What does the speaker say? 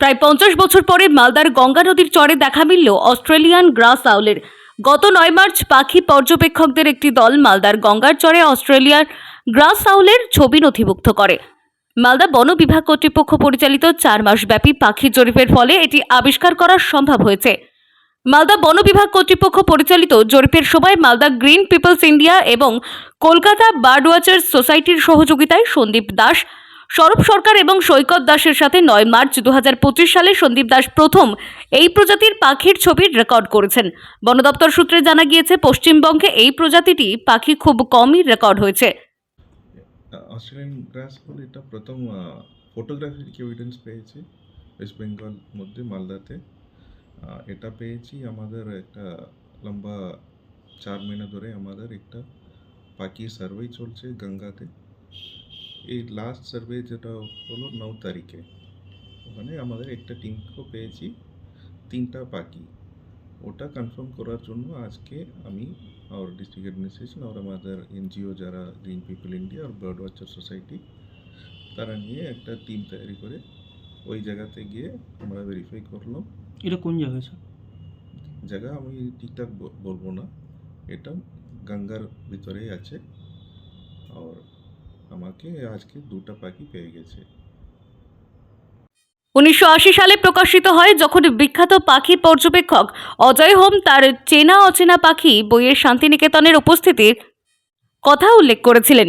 প্রায় পঞ্চাশ বছর পরে মালদার গঙ্গা নদীর চরে দেখা মিলল অস্ট্রেলিয়ান গ্রাস আউলের। গত নয় মার্চ পাখি পর্যবেক্ষকদের একটি দল মালদার গঙ্গার চরে অস্ট্রেলিয়ার গ্রাস আউলের ছবি নথিভুক্ত করে। মালদা বন বিভাগ কর্তৃপক্ষ পরিচালিত চার মাসব্যাপী পাখি জরিপের ফলে এটি আবিষ্কার করা সম্ভব হয়েছে। মালদা বন বিভাগ কর্তৃপক্ষ পরিচালিত জরিপের সময় মালদা গ্রিন পিপলস ইন্ডিয়া এবং কলকাতা বার্ড ওয়াচার্স সোসাইটির সহযোগিতায় সন্দীপ দাস সরব সরকার এবং সৈকত দাসের সাথে নয় মার্চ দু সালে সন্দীপ দাস প্রথম এই প্রজাতির পাখির ছবির রেকর্ড করেছেন। বন দপ্তর সূত্রে জানা গিয়েছে, পশ্চিমবঙ্গে এই প্রজাতিটি পাখি খুব কমই রেকর্ড হয়েছে। অস্ট্রেলিয়ান গ্রাস বলে এটা প্রথম ফটোগ্রাফিক এভিডেন্স পেয়েছি ওয়েস্ট বেঙ্গল মধ্যে, মালদাতে। এটা পেয়েছি আমাদের একটা লম্বা চার মহিনা ধরে আমাদের একটা পাখি সার্ভে চলছে গঙ্গাতে। এই লাস্ট সার্ভে যেটা হলো ন তারিখে। ওখানে আমাদের একটা টিমকেও পেয়েছি তিনটা পাখি ওটা কনফার্ম করার জন্য আজকে আমি আর ডিস্ট্রিক্ট অ্যাডমিনিস্ট্রেশন আর আমাদের এনজিও যারা গ্রিন পিপল ইন্ডিয়া আর বার্ড ওয়াচার সোসাইটি তারা নিয়ে একটা টিম তৈরি করে ওই জায়গাতে গিয়ে আমরা ভেরিফাই করলাম। এটা কোন জায়গায় স্যার জায়গা আমি ঠিকঠাক বলব না। এটা গঙ্গার ভিতরেই আছে। আর আমাকে আজকে দুটা পাখি পেয়ে গেছে। উনিশশো আশি সালে প্রকাশিত হয় যখন বিখ্যাত পাখি পর্যবেক্ষক অজয় হোম তার চেনা অচেনা পাখি বইয়ের শান্তিনিকেতনের উপস্থিতির কথা উল্লেখ করেছিলেন।